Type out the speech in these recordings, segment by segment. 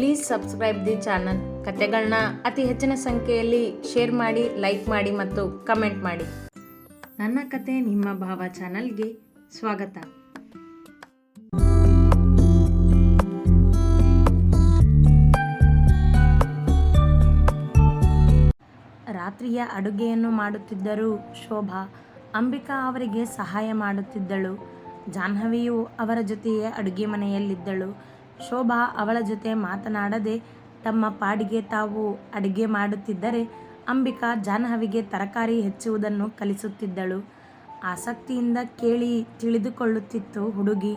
Please subscribe the channel ಕತೆಗಳನ್ನ ಅತಿ ಹೆಚ್ಚಿನ ಸಂಖ್ಯೆಯಲ್ಲಿ ಶೇರ್ ಮಾಡಿ ಲೈಕ್ ಮಾಡಿ ಮತ್ತು ಕಮೆಂಟ್ ಮಾಡಿ. ನನ್ನ ಕತೆ ನಿಮ್ಮ ಭಾವ ಚಾನಲ್ಗೆ ಸ್ವಾಗತ. ರಾತ್ರಿಯ ಅಡುಗೆಯನ್ನು ಮಾಡುತ್ತಿದ್ದರು ಶೋಭಾ ಅಂಬಿಕಾ ಅವರಿಗೆ ಸಹಾಯ ಮಾಡುತ್ತಿದ್ದಳು. ಜಾಹ್ನವಿಯು ಅವರ ಜೊತೆಯೇ ಅಡುಗೆ ಮನೆಯಲ್ಲಿದ್ದಳು. ಶೋಭಾ ಅವಳ ಜೊತೆ ಮಾತನಾಡದೆ ತಮ್ಮ ಪಾಡಿಗೆ ತಾವು ಅಡುಗೆ ಮಾಡುತ್ತಿದ್ದರೆ ಅಂಬಿಕಾ ಜಾಹ್ನವಿಗೆ ತರಕಾರಿ ಹೆಚ್ಚುವುದನ್ನು ಕಲಿಸುತ್ತಿದ್ದಳು. ಆಸಕ್ತಿಯಿಂದ ಕೇಳಿ ತಿಳಿದುಕೊಳ್ಳುತ್ತಿತ್ತು ಹುಡುಗಿ.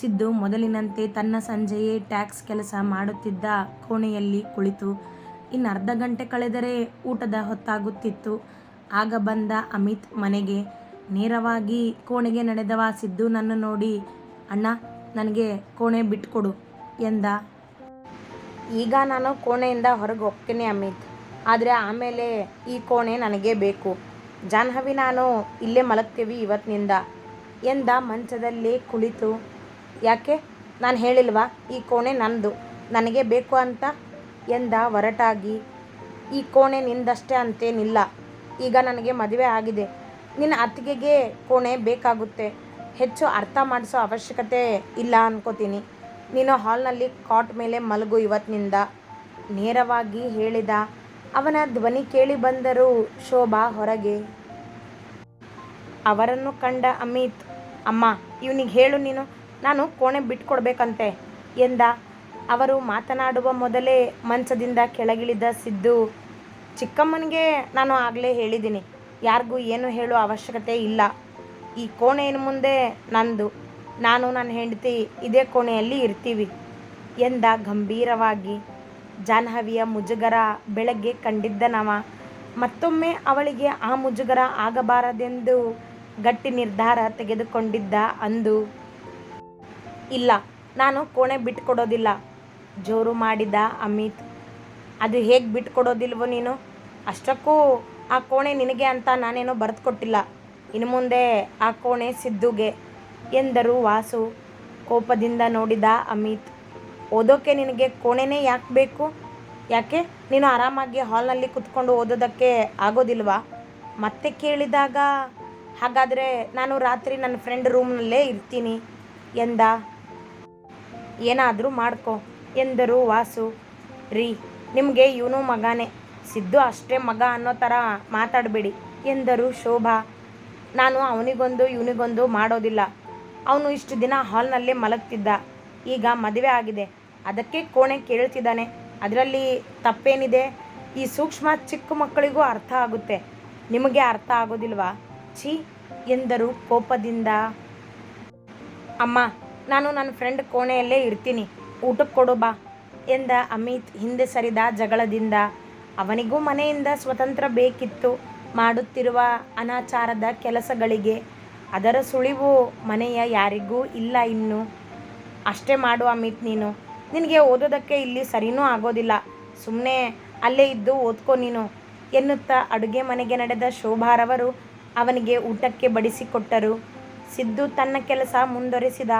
ಸಿದ್ದು ಮೊದಲಿನಂತೆ ತನ್ನ ಸಂಜೆಯೇ ಟ್ಯಾಕ್ಸ್ ಕೆಲಸ ಮಾಡುತ್ತಿದ್ದ ಕೋಣೆಯಲ್ಲಿ ಕುಳಿತು ಇನ್ನು ಅರ್ಧ ಗಂಟೆ ಕಳೆದರೆ ಊಟದ ಹೊತ್ತಾಗುತ್ತಿತ್ತು. ಆಗ ಬಂದ ಅಮಿತ್ ಮನೆಗೆ, ನೇರವಾಗಿ ಕೋಣೆಗೆ ನಡೆದವ ಸಿದ್ದು ನನ್ನ ನೋಡಿ, ಅಣ್ಣ, ನನಗೆ ಕೋಣೆ ಬಿಟ್ಕೊಡು. ಎಂದ. ಈಗ ನಾನು ಕೋಣೆಯಿಂದ ಹೊರಗೆ ಹೋಗ್ತೀನಿ ಅಮಿತ್. ಆದರೆ ಆಮೇಲೆ ಈ ಕೋಣೆ ನನಗೆ ಬೇಕು. ಜಾಹ್ನವಿ, ನಾನು ಇಲ್ಲೇ ಮಲಗ್ತೀವಿ ಇವತ್ತಿನಿಂದ ಎಂದ ಮಂಚದಲ್ಲಿ ಕುಳಿತು. ಯಾಕೆ? ನಾನು ಹೇಳಿಲ್ವಾ? ಈ ಕೋಣೆ ನಂದು. ನನಗೆ ಬೇಕು ಅಂತ ಎಂದ ಒರಟಾಗಿ. ಈ ಕೋಣೆ ನಿಂದಷ್ಟೇ ಅಂತೇನಿಲ್ಲ. ಈಗ ನನಗೆ ಮದುವೆ ಆಗಿದೆ. ನಿನ್ನ ಅತ್ತಿಗೆಗೆ ಕೋಣೆ ಬೇಕಾಗುತ್ತೆ. ಹೆಚ್ಚು ಅರ್ಥ ಮಾಡಿಸೋ ಅವಶ್ಯಕತೆ ಇಲ್ಲ ಅನ್ಕೋತೀನಿ. ನೀನು ಹಾಲ್ನಲ್ಲಿ ಕಾಟ್ ಮೇಲೆ ಮಲಗು ಇವತ್ತಿನಿಂದ. ನೇರವಾಗಿ ಹೇಳಿದ, ಅವನ ಧ್ವನಿ ಕೇಳಿ ಬಂದರು ಶೋಭಾ ಹೊರಗೆ. ಅವರನ್ನು ಕಂಡ ಅಮಿತ್, ಅಮ್ಮ, ಇವನಿಗೆ ಹೇಳು ನೀನು, ನಾನು ಕೋಣೆ ಬಿಟ್ಕೊಡ್ಬೇಕಂತೆ ಎಂದ. ಅವರು ಮಾತನಾಡುವ ಮೊದಲೇ ಮಂಚದಿಂದ ಕೆಳಗಿಳಿದ ಸಿದ್ದು, ಚಿಕ್ಕಮ್ಮನಿಗೆ ನಾನು ಆಗಲೇ ಹೇಳಿದ್ದೀನಿ, ಯಾರಿಗೂ ಏನು ಹೇಳೋ ಅವಶ್ಯಕತೆ ಇಲ್ಲ. ಈ ಕೋಣೆ ಇನ್ನು ಮುಂದೆ ನಂದು ನಾನು ನನ್ನ ಹೆಂಡತಿ ಇದೇ ಕೋಣೆಯಲ್ಲಿ ಇರ್ತೀವಿ ಎಂದ ಗಂಭೀರವಾಗಿ. ಜಾಹ್ನವಿಯ ಮುಜುಗರ ಬೆಳಗ್ಗೆ ಕಂಡಿದ್ದನವ. ಮತ್ತೊಮ್ಮೆ ಅವಳಿಗೆ ಆ ಮುಜುಗರ ಆಗಬಾರದೆಂದು ಗಟ್ಟಿ ನಿರ್ಧಾರ ತೆಗೆದುಕೊಂಡಿದ್ದ ಅಂದು. ಇಲ್ಲ, ನಾನು ಕೋಣೆ ಬಿಟ್ಕೊಡೋದಿಲ್ಲ, ಜೋರು ಮಾಡಿದ ಅಮಿತ್. ಅದು ಹೇಗೆ ಬಿಟ್ಕೊಡೋದಿಲ್ವೋ ನೀನು? ಅಷ್ಟಕ್ಕೂ ಆ ಕೋಣೆ ನಿನಗೆ ಅಂತ ನಾನೇನೋ ಬರೆದುಕೊಟ್ಟಿಲ್ಲ. ಇನ್ನು ಮುಂದೆ ಆ ಕೋಣೆ ಸಿದ್ದುಗೆ ಎಂದರು ವಾಸು. ಕೋಪದಿಂದ ನೋಡಿದ ಅಮಿತ್ ಓದೋಕ್ಕೆ ನಿನಗೆ ಕೋಣೆನೇ ಯಾಕೆ ಬೇಕು? ಯಾಕೆ? ನೀನು ಆರಾಮಾಗಿ ಹಾಲ್ನಲ್ಲಿ ಕುತ್ಕೊಂಡು ಓದೋದಕ್ಕೆ ಆಗೋದಿಲ್ವಾ? ಮತ್ತೆ ಕೇಳಿದಾಗ, ಹಾಗಾದರೆ ನಾನು ರಾತ್ರಿ ನನ್ನ ಫ್ರೆಂಡ್ ರೂಮ್ನಲ್ಲೇ ಇರ್ತೀನಿ ಎಂದ. ಏನಾದರೂ ಮಾಡ್ಕೊ ಎಂದರು ವಾಸು. ರೀ, ನಿಮಗೆ ಇವನು ಮಗನೇ. ಸಿದ್ದು ಅಷ್ಟೇ ಮಗ ಅನ್ನೋ ಥರ ಮಾತಾಡಬೇಡಿ ಎಂದರು ಶೋಭಾ. ನಾನು ಅವನಿಗೊಂದು ಇವನಿಗೊಂದು ಮಾಡೋದಿಲ್ಲ. ಅವನು ಇಷ್ಟು ದಿನ ಹಾಲ್ನಲ್ಲೇ ಮಲಗ್ತಿದ್ದ. ಈಗ ಮದುವೆ ಆಗಿದೆ. ಅದಕ್ಕೆ ಕೋಣೆ ಕೇಳ್ತಿದ್ದಾನೆ. ಅದರಲ್ಲಿ ತಪ್ಪೇನಿದೆ? ಈ ಸೂಕ್ಷ್ಮ ಚಿಕ್ಕ ಮಕ್ಕಳಿಗೂ ಅರ್ಥ ಆಗುತ್ತೆ. ನಿಮಗೆ ಅರ್ಥ ಆಗೋದಿಲ್ವಾ? ಛೀ, ಎಂದರು ಕೋಪದಿಂದ. ಅಮ್ಮ, ನಾನು ನನ್ನ ಫ್ರೆಂಡ್ ಕೋಣೆಯಲ್ಲೇ ಇರ್ತೀನಿ. ಊಟಕ್ಕೆ ಕೊಡು ಬಾ ಎಂದ ಅಮಿತ್ ಹಿಂದೆ ಸರಿದ ಜಗಳದಿಂದ. ಅವನಿಗೂ ಮನೆಯಿಂದ ಸ್ವತಂತ್ರ ಬೇಕಿತ್ತು. ಮಾಡುತ್ತಿರುವ ಅನಾಚಾರದ ಕೆಲಸಗಳಿಗೆ ಅದರ ಸುಳಿವು ಮನೆಯ ಯಾರಿಗೂ ಇಲ್ಲ ಇನ್ನು. ಅಷ್ಟೇ ಮಾಡು ಅಮಿತ್ ನೀನು. ನಿನಗೆ ಓದೋದಕ್ಕೆ ಇಲ್ಲಿ ಸರಿನೂ ಆಗೋದಿಲ್ಲ. ಸುಮ್ಮನೆ ಅಲ್ಲೇ ಇದ್ದು ಓದ್ಕೋ ನೀನು. ಎನ್ನುತ್ತಾ ಅಡುಗೆ ಮನೆಗೆ ನಡೆದ ಶೋಭಾರವರು ಅವನಿಗೆ ಊಟಕ್ಕೆ ಬಡಿಸಿಕೊಟ್ಟರು. ಸಿದ್ದು ತನ್ನ ಕೆಲಸ ಮುಂದುವರೆಸಿದ.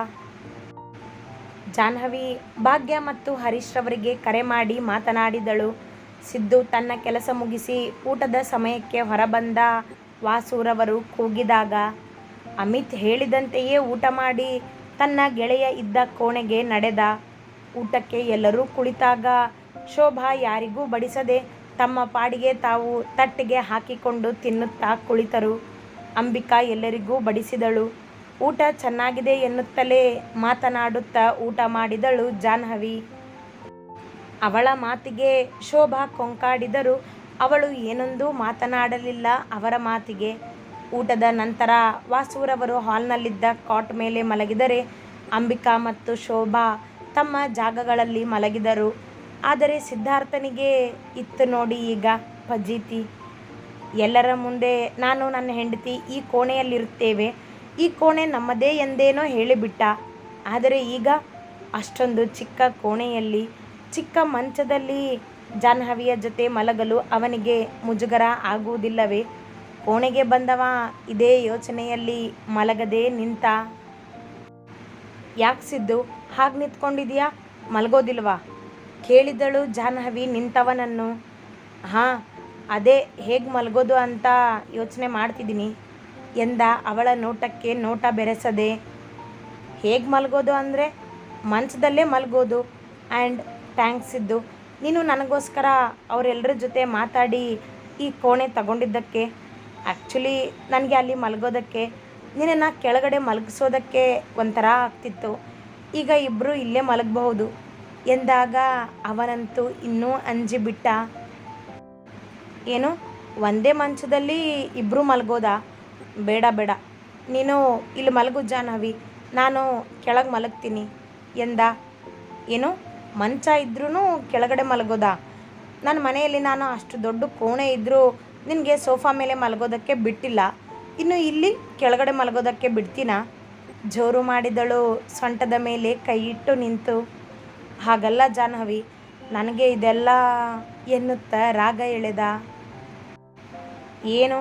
ಜಾಹ್ನವಿ, ಭಾಗ್ಯ ಮತ್ತು ಹರೀಶ್ ರವರಿಗೆ ಕರೆ ಮಾಡಿ ಮಾತನಾಡಿದಳು. ಸಿದ್ದು ತನ್ನ ಕೆಲಸ ಮುಗಿಸಿ ಊಟದ ಸಮಯಕ್ಕೆ ಹೊರಬಂದ ವಾಸುರವರು ಕೂಗಿದಾಗ ಅಮಿತ್ ಹೇಳಿದಂತೆಯೇ ಊಟ ಮಾಡಿ ತನ್ನ ಗೆಳೆಯ ಇದ್ದ ಕೋಣೆಗೆ ನಡೆದ ಊಟಕ್ಕೆ ಎಲ್ಲರೂ ಕುಳಿತಾಗ ಶೋಭಾ ಯಾರಿಗೂ ಬಡಿಸದೆ ತಮ್ಮ ಪಾಡಿಗೆ ತಾವು ತಟ್ಟಿಗೆ ಹಾಕಿಕೊಂಡು ತಿನ್ನುತ್ತಾ ಕುಳಿತರು. ಅಂಬಿಕಾ ಎಲ್ಲರಿಗೂ ಬಡಿಸಿದಳು. ಊಟ ಚೆನ್ನಾಗಿದೆ ಎನ್ನುತ್ತಲೇ ಮಾತನಾಡುತ್ತಾ ಊಟ ಮಾಡಿದಳು ಜಾಹ್ನವಿ. ಅವಳ ಮಾತಿಗೆ ಶೋಭಾ ಕೊಂಕಾಡಿದರು ಅವಳು ಏನೊಂದು ಮಾತನಾಡಲಿಲ್ಲ ಅವರ ಮಾತಿಗೆ. ಊಟದ ನಂತರ ವಾಸೂರವರು ಹಾಲ್ನಲ್ಲಿದ್ದ ಕಾಟ್ ಮೇಲೆ ಮಲಗಿದರೆ ಅಂಬಿಕಾ ಮತ್ತು ಶೋಭಾ ತಮ್ಮ ಜಾಗಗಳಲ್ಲಿ ಮಲಗಿದರು. ಆದರೆ ಸಿದ್ಧಾರ್ಥನಿಗೆ, ಇತ್ತು ನೋಡಿ ಈಗ ಫಜೀತಿ, ಎಲ್ಲರ ಮುಂದೆ ನಾನು ನನ್ನ ಹೆಂಡತಿ ಈ ಕೋಣೆಯಲ್ಲಿರುತ್ತೇವೆ, ಈ ಕೋಣೆ ನಮ್ಮದೇ ಎಂದೇನೋ ಹೇಳಿಬಿಟ್ಟ. ಆದರೆ ಈಗ ಅಷ್ಟೊಂದು ಚಿಕ್ಕ ಕೋಣೆಯಲ್ಲಿ, ಚಿಕ್ಕ ಮಂಚದಲ್ಲಿ ಜಾಹ್ನವಿಯ ಜೊತೆ ಮಲಗಲು ಅವನಿಗೆ ಮುಜುಗರ ಆಗುವುದಿಲ್ಲವೇ? ಕೋಣೆಗೆ ಬಂದವ, ಇದೇ ಯೋಚನೆಯಲ್ಲಿ ಮಲಗದೆ ನಿಂತ. ಯಾಕೆ ಸಿದ್ದು? ಹಾಗೆ ನಿಂತ್ಕೊಂಡಿದ್ಯಾ? ಮಲಗೋದಿಲ್ವಾ? ಕೇಳಿದಳು ಜಾಹ್ನವಿ ನಿಂತವನನ್ನು. ಹಾಂ, ಅದೇ ಹೇಗೆ ಮಲಗೋದು ಅಂತ ಯೋಚನೆ ಮಾಡ್ತಿದ್ದೀನಿ ಎಂದ ಅವಳ ನೋಟಕ್ಕೆ ನೋಟ ಬೆರೆಸದೆ. ಹೇಗೆ ಮಲಗೋದು ಅಂದರೆ? ಮಂಚದಲ್ಲೇ ಮಲಗೋದು. ಆ್ಯಂಡ್ ಥ್ಯಾಂಕ್ಸ್ ಇದ್ದು ನೀನು ನನಗೋಸ್ಕರ ಅವರೆಲ್ಲರ ಜೊತೆ ಮಾತಾಡಿ ಈ ಕೋಣೆ ತಗೊಂಡಿದ್ದಕ್ಕೆ. ಆ್ಯಕ್ಚುಲಿ ನನಗೆ ಅಲ್ಲಿ ಮಲಗೋದಕ್ಕೆ, ನಿನ್ನನ್ನು ಕೆಳಗಡೆ ಮಲಗಿಸೋದಕ್ಕೆ ಒಂಥರ ಆಗ್ತಿತ್ತು. ಈಗ ಇಬ್ಬರು ಇಲ್ಲೇ ಮಲಗಬಹುದು. ಎಂದಾಗ ಅವನಂತೂ ಇನ್ನೂ ಅಂಜಿಬಿಟ್ಟ ಏನು? ಒಂದೇ ಮಂಚದಲ್ಲಿ ಇಬ್ಬರು ಮಲಗೋದಾ? ಬೇಡ ಬೇಡ. ನೀನು ಇಲ್ಲಿ ಮಲಗು ಜಾಹ್ನವಿ. ನಾನು ಕೆಳಗೆ ಮಲಗ್ತೀನಿ ಎಂದ. ಏನು? ಮಂಚ ಇದ್ರೂ ಕೆಳಗಡೆ ಮಲಗೋದಾ? ನನ್ನ ಮನೆಯಲ್ಲಿ ನಾನು ಅಷ್ಟು ದೊಡ್ಡ ಕೋಣೆ ಇದ್ದರೂ ನಿನಗೆ ಸೋಫಾ ಮೇಲೆ ಮಲಗೋದಕ್ಕೆ ಬಿಟ್ಟಿಲ್ಲ. ಇನ್ನು ಇಲ್ಲಿ ಕೆಳಗಡೆ ಮಲಗೋದಕ್ಕೆ ಬಿಡ್ತೀನ? ಜೋರು ಮಾಡಿದಳು ಸೊಂಟದ ಮೇಲೆ ಕೈ ಇಟ್ಟು ನಿಂತು. ಹಾಗಲ್ಲ ಜಾಹ್ನವಿ, ನನಗೆ ಇದೆಲ್ಲ ಎನ್ನುತ್ತಾ ರಾಗ ಎಳೆದ? ಏನು?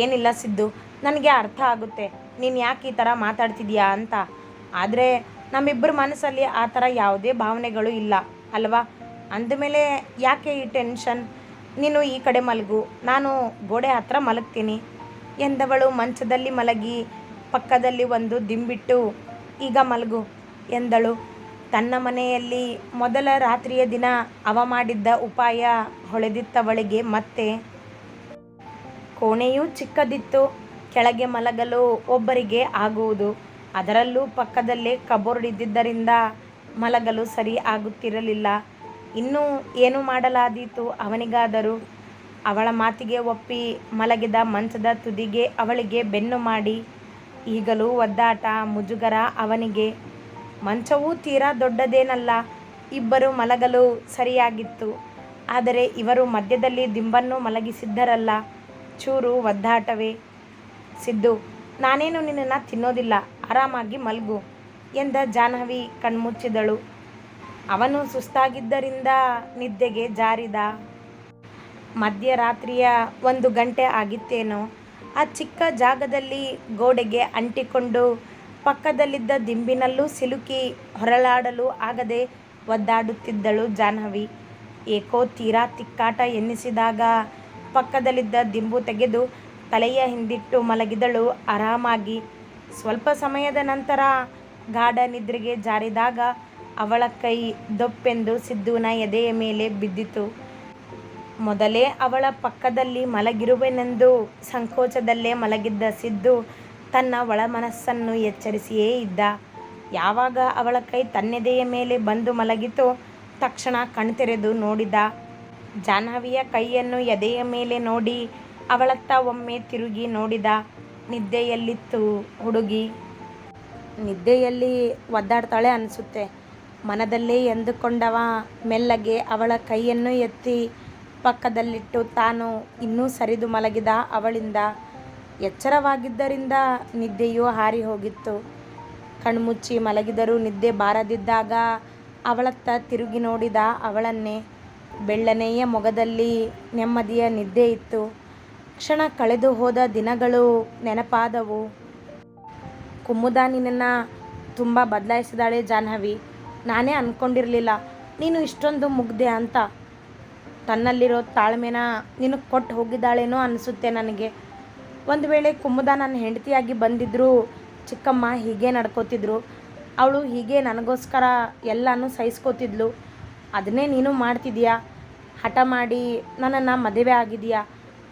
ಏನಿಲ್ಲ ಸಿದ್ದು, ನನಗೆ ಅರ್ಥ ಆಗುತ್ತೆ. ನೀನು ಯಾಕೆ ಈ ಥರ ಮಾತಾಡ್ತಿದ್ಯಾ ಅಂತ. ಆದರೆ ನಮ್ಮಿಬ್ಬರ ಮನಸ್ಸಲ್ಲಿ ಆ ಥರ ಯಾವುದೇ ಭಾವನೆಗಳು ಇಲ್ಲ, ಅಲ್ವಾ? ಅಂದಮೇಲೆ ಯಾಕೆ ಈ ಟೆನ್ಷನ್? ನೀನು ಈ ಕಡೆ ಮಲಗು, ನಾನು ಗೋಡೆ ಹತ್ರ ಮಲಗ್ತೀನಿ ಎಂದವಳು ಮಂಚದಲ್ಲಿ ಮಲಗಿ ಪಕ್ಕದಲ್ಲಿ ಒಂದು ದಿಂಬಿಟ್ಟು, ಈಗ ಮಲಗು ಎಂದಳು. ತನ್ನ ಮನೆಯಲ್ಲಿ ಮೊದಲ ರಾತ್ರಿಯ ದಿನ ಅವ ಮಾಡಿದ್ದ ಉಪಾಯ ಹೊಳೆದಿತ್ತವಳಿಗೆ ಮತ್ತೆ ಕೋಣೆಯೂ ಚಿಕ್ಕದಿತ್ತು, ಕೆಳಗೆ ಮಲಗಲು ಒಬ್ಬರಿಗೆ ಆಗುವುದು. ಅದರಲ್ಲೂ ಪಕ್ಕದಲ್ಲೇ ಕಬೋರ್ಡ್ ಇದ್ದಿದ್ದರಿಂದ ಮಲಗಲು ಸರಿ ಆಗುತ್ತಿರಲಿಲ್ಲ. ಇನ್ನೂ ಏನು ಮಾಡಲಾದೀತು ಅವನಿಗಾದರೂ? ಅವಳ ಮಾತಿಗೆ ಒಪ್ಪಿ ಮಲಗಿದ ಮಂಚದ ತುದಿಗೆ ಅವಳಿಗೆ ಬೆನ್ನು ಮಾಡಿ, ಈಗಲೂ ಒದ್ದಾಟ ಮುಜುಗರ ಅವನಿಗೆ. ಮಂಚವೂ ತೀರಾ ದೊಡ್ಡದೇನಲ್ಲ, ಇಬ್ಬರು ಮಲಗಲು ಸರಿಯಾಗಿತ್ತು. ಆದರೆ ಇವರು ಮಧ್ಯದಲ್ಲಿ ದಿಂಬನ್ನು ಮಲಗಿಸಿದ್ದರಲ್ಲ, ಚೂರು ಒದ್ದಾಟವೇ. ಸಿದ್ದು, ನಾನೇನು ನಿನ್ನನ್ನು ತಿನ್ನೋದಿಲ್ಲ, ಆರಾಮಾಗಿ ಮಲಗು, ಎಂದ ಜಾಹ್ನವಿ ಕಣ್ಮುಚ್ಚಿದಳು. ಅವನು ಸುಸ್ತಾಗಿದ್ದರಿಂದ ನಿದ್ದೆಗೆ ಜಾರಿದ. ಮಧ್ಯರಾತ್ರಿಯ ಒಂದು ಗಂಟೆ ಆಗಿತ್ತೇನೋ, ಆ ಚಿಕ್ಕ ಜಾಗದಲ್ಲಿ ಗೋಡೆಗೆ ಅಂಟಿಕೊಂಡು ಪಕ್ಕದಲ್ಲಿದ್ದ ದಿಂಬಿನಲ್ಲೂ ಸಿಲುಕಿ ಹೊರಳಾಡಲು ಆಗದೆ ಒದ್ದಾಡುತ್ತಿದ್ದಳು ಜಾಹ್ನವಿ. ಏಕೋ ತೀರಾ ತಿಕ್ಕಾಟ ಎನ್ನಿಸಿದಾಗ ಪಕ್ಕದಲ್ಲಿದ್ದ ದಿಂಬು ತೆಗೆದು ತಲೆಯ ಹಿಂದಿಟ್ಟು ಮಲಗಿದಳು. ಆರಾಮಾಗಿ ಸ್ವಲ್ಪ ಸಮಯದ ನಂತರ ಗಾಢ ನಿದ್ರೆಗೆ ಜಾರಿದಾಗ ಅವಳ ಕೈ ದೊಪ್ಪೆಂದು ಸಿದ್ದುನ ಎದೆಯ ಮೇಲೆ ಬಿದ್ದಿತು. ಮೊದಲೇ ಅವಳ ಪಕ್ಕದಲ್ಲಿ ಮಲಗಿರುವೆನೆಂದು ಸಂಕೋಚದಲ್ಲೇ ಮಲಗಿದ್ದ ಸಿದ್ದು ತನ್ನ ಒಳ ಮನಸ್ಸನ್ನು ಎಚ್ಚರಿಸಿಯೇ ಇದ್ದ. ಯಾವಾಗ ಅವಳ ಕೈ ತನ್ನೆದೆಯ ಮೇಲೆ ಬಂದು ಮಲಗಿತೋ ತಕ್ಷಣ ಕಣ್ತೆರೆದು ನೋಡಿದ. ಜಾಹ್ನವಿಯ ಕೈಯನ್ನು ಎದೆಯ ಮೇಲೆ ನೋಡಿ ಅವಳತ್ತ ಒಮ್ಮೆ ತಿರುಗಿ ನೋಡಿದ. ನಿದ್ದೆಯಲ್ಲಿತ್ತು ಹುಡುಗಿ. ನಿದ್ದೆಯಲ್ಲಿ ಒದ್ದಾಡ್ತಾಳೆ ಅನಿಸುತ್ತೆ. ಮನದಲ್ಲೇ ಎಂದುಕೊಂಡವ ಮೆಲ್ಲಗೆ ಅವಳ ಕೈಯನ್ನು ಎತ್ತಿ ಪಕ್ಕದಲ್ಲಿಟ್ಟು ತಾನು ಇನ್ನೂ ಸರಿದು ಮಲಗಿದ ಅವಳಿಂದ, ಎಚ್ಚರವಾಗಿದ್ದರಿಂದ ನಿದ್ದೆಯೂ ಹಾರಿ ಹೋಗಿತ್ತು. ಕಣ್ಮುಚ್ಚಿ ಮಲಗಿದರೂ ನಿದ್ದೆ ಬಾರದಿದ್ದಾಗ ಅವಳತ್ತ ತಿರುಗಿ ನೋಡಿದ ಅವಳನ್ನೇ, ಬೆಳ್ಳನೆಯ ಮೊಗದಲ್ಲಿ ನೆಮ್ಮದಿಯ ನಿದ್ದೆ ಇತ್ತು. ಕ್ಷಣ ಕಳೆದು ಹೋದ ದಿನಗಳು ನೆನಪಾದವು. ಕುಮ್ಮುದಾನಿನ ತುಂಬ ಬದಲಾಯಿಸಿದಾಳೆ ಜಾಹ್ನವಿ. ನಾನೇ ಅಂದ್ಕೊಂಡಿರಲಿಲ್ಲ ನೀನು ಇಷ್ಟೊಂದು ಮುಗ್ದೆ ಅಂತ. ತನ್ನಲ್ಲಿರೋ ತಾಳ್ಮೆನ ನೀನು ಕೊಟ್ಟು ಹೋಗಿದ್ದಾಳೇನೋ ಅನಿಸುತ್ತೆ ನನಗೆ. ಒಂದು ವೇಳೆ ಕುಮುದ ನನ್ನ ಹೆಂಡತಿಯಾಗಿ ಬಂದಿದ್ದರೂ ಚಿಕ್ಕಮ್ಮ ಹೀಗೆ ನಡ್ಕೋತಿದ್ರು. ಅವಳು ಹೀಗೆ ನನಗೋಸ್ಕರ ಎಲ್ಲನೂ ಸಹಿಸ್ಕೋತಿದ್ಲು. ಅದನ್ನೇ ನೀನು ಮಾಡ್ತಿದ್ಯಾ? ಹಠ ಮಾಡಿ ನನ್ನನ್ನು ಮದುವೆ ಆಗಿದೆಯಾ?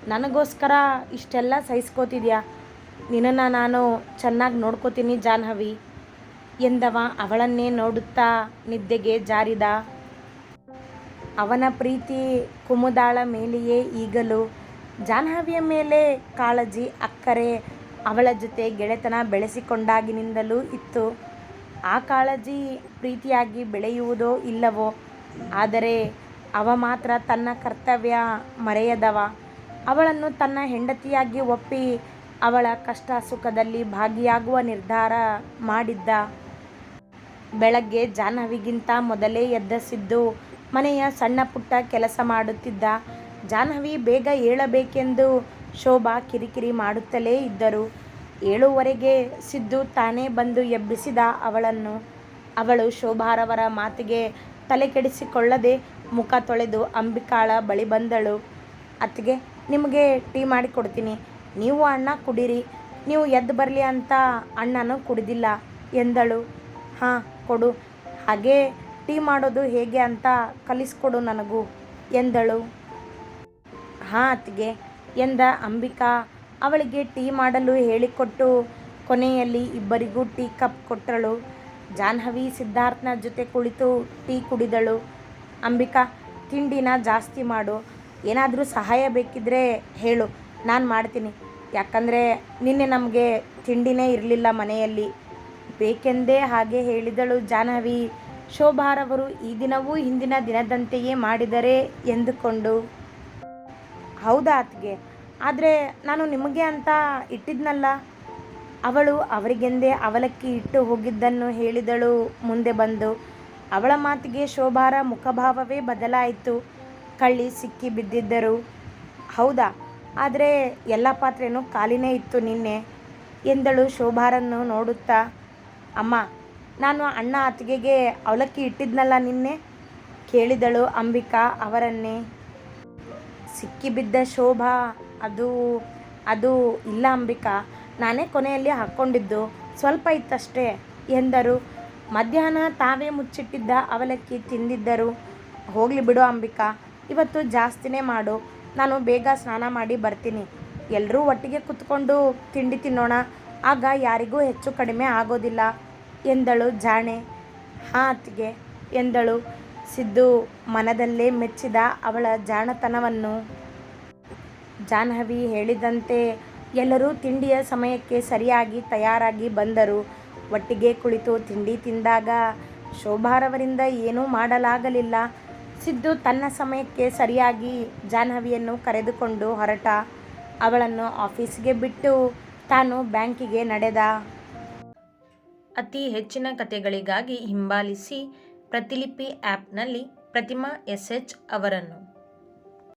ನನಗೋಸ್ಕರ ಇಷ್ಟೆಲ್ಲ ಸಹಿಸ್ಕೋತಿದ್ಯಾ? ನಿನ್ನನ್ನು ನಾನು ಚೆನ್ನಾಗಿ ನೋಡ್ಕೋತೀನಿ ಜಾಹ್ನವಿ. ಎಂದವ ಅವಳನ್ನೇ ನೋಡುತ್ತಾ ನಿದ್ದೆಗೆ ಜಾರಿದ. ಅವನ ಪ್ರೀತಿ ಕುಮುದಾಳ ಮೇಲೆಯೇ ಈಗಲೂ. ಜಾಹ್ನವಿಯ ಮೇಲೆ ಕಾಳಜಿ, ಅಕ್ಕರೆ ಅವಳ ಜೊತೆ ಗೆಳೆತನ ಬೆಳೆಸಿಕೊಂಡಾಗಿನಿಂದಲೂ ಇತ್ತು. ಆ ಕಾಳಜಿ ಪ್ರೀತಿಯಾಗಿ ಬೆಳೆಯುವುದೋ ಇಲ್ಲವೋ? ಆದರೆ ಅವ ಮಾತ್ರ ತನ್ನ ಕರ್ತವ್ಯ ಮರೆಯದವ. ಅವಳನ್ನು ತನ್ನ ಹೆಂಡತಿಯಾಗಿ ಒಪ್ಪಿ ಅವಳ ಕಷ್ಟ ಸುಖದಲ್ಲಿ ಭಾಗಿಯಾಗುವ ನಿರ್ಧಾರ ಮಾಡಿದ್ದ. ಬೆಳಗ್ಗೆ ಜಾಹ್ನವಿಗಿಂತ ಮೊದಲೇ ಎದ್ದ ಸಿದ್ದು ಮನೆಯ ಸಣ್ಣ ಪುಟ್ಟ ಕೆಲಸ ಮಾಡುತ್ತಿದ್ದ ಜಾಹ್ನವಿ ಬೇಗ ಏಳಬೇಕೆಂದು ಶೋಭಾ ಕಿರಿಕಿರಿ ಮಾಡುತ್ತಲೇ ಇದ್ದರು. ಏಳುವರೆಗೆ ಸಿದ್ದು ತಾನೇ ಬಂದು ಎಬ್ಬಿಸಿದ ಅವಳನ್ನು. ಅವಳು ಶೋಭಾರವರ ಮಾತಿಗೆ ತಲೆ ಕೆಡಿಸಿಕೊಳ್ಳದೆ ಮುಖ ತೊಳೆದು ಅಂಬಿಕಾಳ ಬಳಿ ಬಂದಳು. ಅತ್ತಿಗೆ, ನಿಮಗೆ ಟೀ ಮಾಡಿ ಕೊಡ್ತೀನಿ ನೀವು ಅಣ್ಣ ಕುಡೀರಿ. ನೀವು ಎದ್ದು ಬರಲಿ ಅಂತ ಅಣ್ಣನೂ ಕುಡಿದಿಲ್ಲ ಎಂದಳು. ಹಾಂ ಕೊಡು. ಹಾಗೆ ಟೀ ಮಾಡೋದು ಹೇಗೆ ಅಂತ ಕಲಿಸ್ಕೊಡು ನನಗೂ, ಎಂದಳು. ಹಾಂ ಅತ್ತಿಗೆ, ಎಂದ ಅಂಬಿಕಾ, ಅವಳಿಗೆ ಟೀ ಮಾಡಲು ಹೇಳಿಕೊಟ್ಟು ಕೊನೆಯಲ್ಲಿ ಇಬ್ಬರಿಗೂ ಟೀ ಕಪ್ ಕೊಟ್ಟಳು. ಜಾಹ್ನವಿ ಸಿದ್ಧಾರ್ಥನ ಜೊತೆ ಕುಳಿತು ಟೀ ಕುಡಿದಳು. ಅಂಬಿಕಾ, ತಿಂಡಿನ ಜಾಸ್ತಿ ಮಾಡು. ಏನಾದರೂ ಸಹಾಯ ಬೇಕಿದ್ರೆ ಹೇಳು. ನಾನು ಮಾಡ್ತೀನಿ. ಯಾಕಂದರೆ ನಿನ್ನೆ ನಮಗೆ ತಿಂಡಿನೇ ಇರಲಿಲ್ಲ ಮನೆಯಲ್ಲಿ. ಬೇಕೆಂದೇ ಹಾಗೆ ಹೇಳಿದಳು ಜಾಹ್ನವಿ. ಶೋಭಾರವರು ಈ ದಿನವೂ ಹಿಂದಿನ ದಿನದಂತೆಯೇ ಮಾಡಿದರೆ ಎಂದುಕೊಂಡು. ಹೌದಾ ಅತ್ತಿಗೆ? ಆದರೆ ನಾನು ನಿಮಗೆ ಅಂತ ಇಟ್ಟಿದ್ನಲ್ಲ. ಅವಳು ಅವರಿಗೆಂದೇ ಅವಲಕ್ಕಿ ಇಟ್ಟು ಹೋಗಿದ್ದನ್ನು ಹೇಳಿದಳು ಮುಂದೆ ಬಂದು. ಅವಳ ಮಾತಿಗೆ ಶೋಭಾರ ಮುಖಭಾವವೇ ಬದಲಾಯಿತು. ಕಳ್ಳಿ ಸಿಕ್ಕಿ ಬಿದ್ದಿದ್ದರು. ಹೌದಾ? ಆದರೆ ಎಲ್ಲ ಪಾತ್ರೆನೂ ಖಾಲಿನೇ ಇತ್ತು ನಿನ್ನೆ ಎಂದಳು ಶೋಭಾರನ್ನು ನೋಡುತ್ತಾ. ಅಮ್ಮ, ನಾನು ಅಣ್ಣ ಅತ್ತಿಗೆಗೆ ಅವಲಕ್ಕಿ ಇಟ್ಟಿದ್ನಲ್ಲ ನಿನ್ನೆ? ಕೇಳಿದಳು ಅಂಬಿಕಾ ಅವರನ್ನೇ. ಸಿಕ್ಕಿಬಿದ್ದ ಶೋಭಾ, ಅದು ಅದು ಇಲ್ಲ ಅಂಬಿಕಾ. ನಾನೇ ಕೊನೆಯಲ್ಲಿ ಹಾಕ್ಕೊಂಡಿದ್ದು, ಸ್ವಲ್ಪ ಇತ್ತಷ್ಟೇ ಎಂದರು. ಮಧ್ಯಾಹ್ನ ತಾವೇ ಮುಚ್ಚಿಟ್ಟಿದ್ದ ಅವಲಕ್ಕಿ ತಿಂದಿದ್ದರು. ಹೋಗಲಿ ಬಿಡು ಅಂಬಿಕಾ, ಇವತ್ತು ಜಾಸ್ತಿನೇ ಮಾಡು. ನಾನು ಬೇಗ ಸ್ನಾನ ಮಾಡಿ ಬರ್ತೀನಿ. ಎಲ್ಲರೂ ಒಟ್ಟಿಗೆ ಕುತ್ಕೊಂಡು ತಿಂಡಿ ತಿನ್ನೋಣ. ಆಗ ಯಾರಿಗೂ ಹೆಚ್ಚು ಕಡಿಮೆ ಆಗೋದಿಲ್ಲ ಎಂದಳು ಜಾಣೆ. ಹಾಂ ಅತ್ತಿಗೆ ಎಂದಳು ಸಿದ್ದು ಮನದಲ್ಲೇ ಮೆಚ್ಚಿದ ಅವಳ ಜಾಣತನವನ್ನು. ಜಾಹ್ನವಿ ಹೇಳಿದಂತೆ ಎಲ್ಲರೂ ತಿಂಡಿಯ ಸಮಯಕ್ಕೆ ಸರಿಯಾಗಿ ತಯಾರಾಗಿ ಬಂದರು. ಒಟ್ಟಿಗೆ ಕುಳಿತು ತಿಂಡಿ ತಿಂದಾಗ ಶೋಭಾರವರಿಂದ ಏನೂ ಮಾಡಲಾಗಲಿಲ್ಲ. ಸಿದ್ದು ತನ್ನ ಸಮಯಕ್ಕೆ ಸರಿಯಾಗಿ ಜಾಹ್ನವಿಯನ್ನು ಕರೆದುಕೊಂಡು ಹೊರಟ. ಅವಳನ್ನು ಆಫೀಸ್ಗೆ ಬಿಟ್ಟು ತಾನು ಬ್ಯಾಂಕಿಗೆ ನಡೆದ. ಅತಿ ಹೆಚ್ಚಿನ ಕಥೆಗಳಿಗಾಗಿ ಹಿಂಬಾಲಿಸಿ ಪ್ರತಿಲಿಪಿ ಆ್ಯಪ್ನಲ್ಲಿ ಪ್ರತಿಮಾ ಎಸ್ ಎಚ್ ಅವರನ್ನು.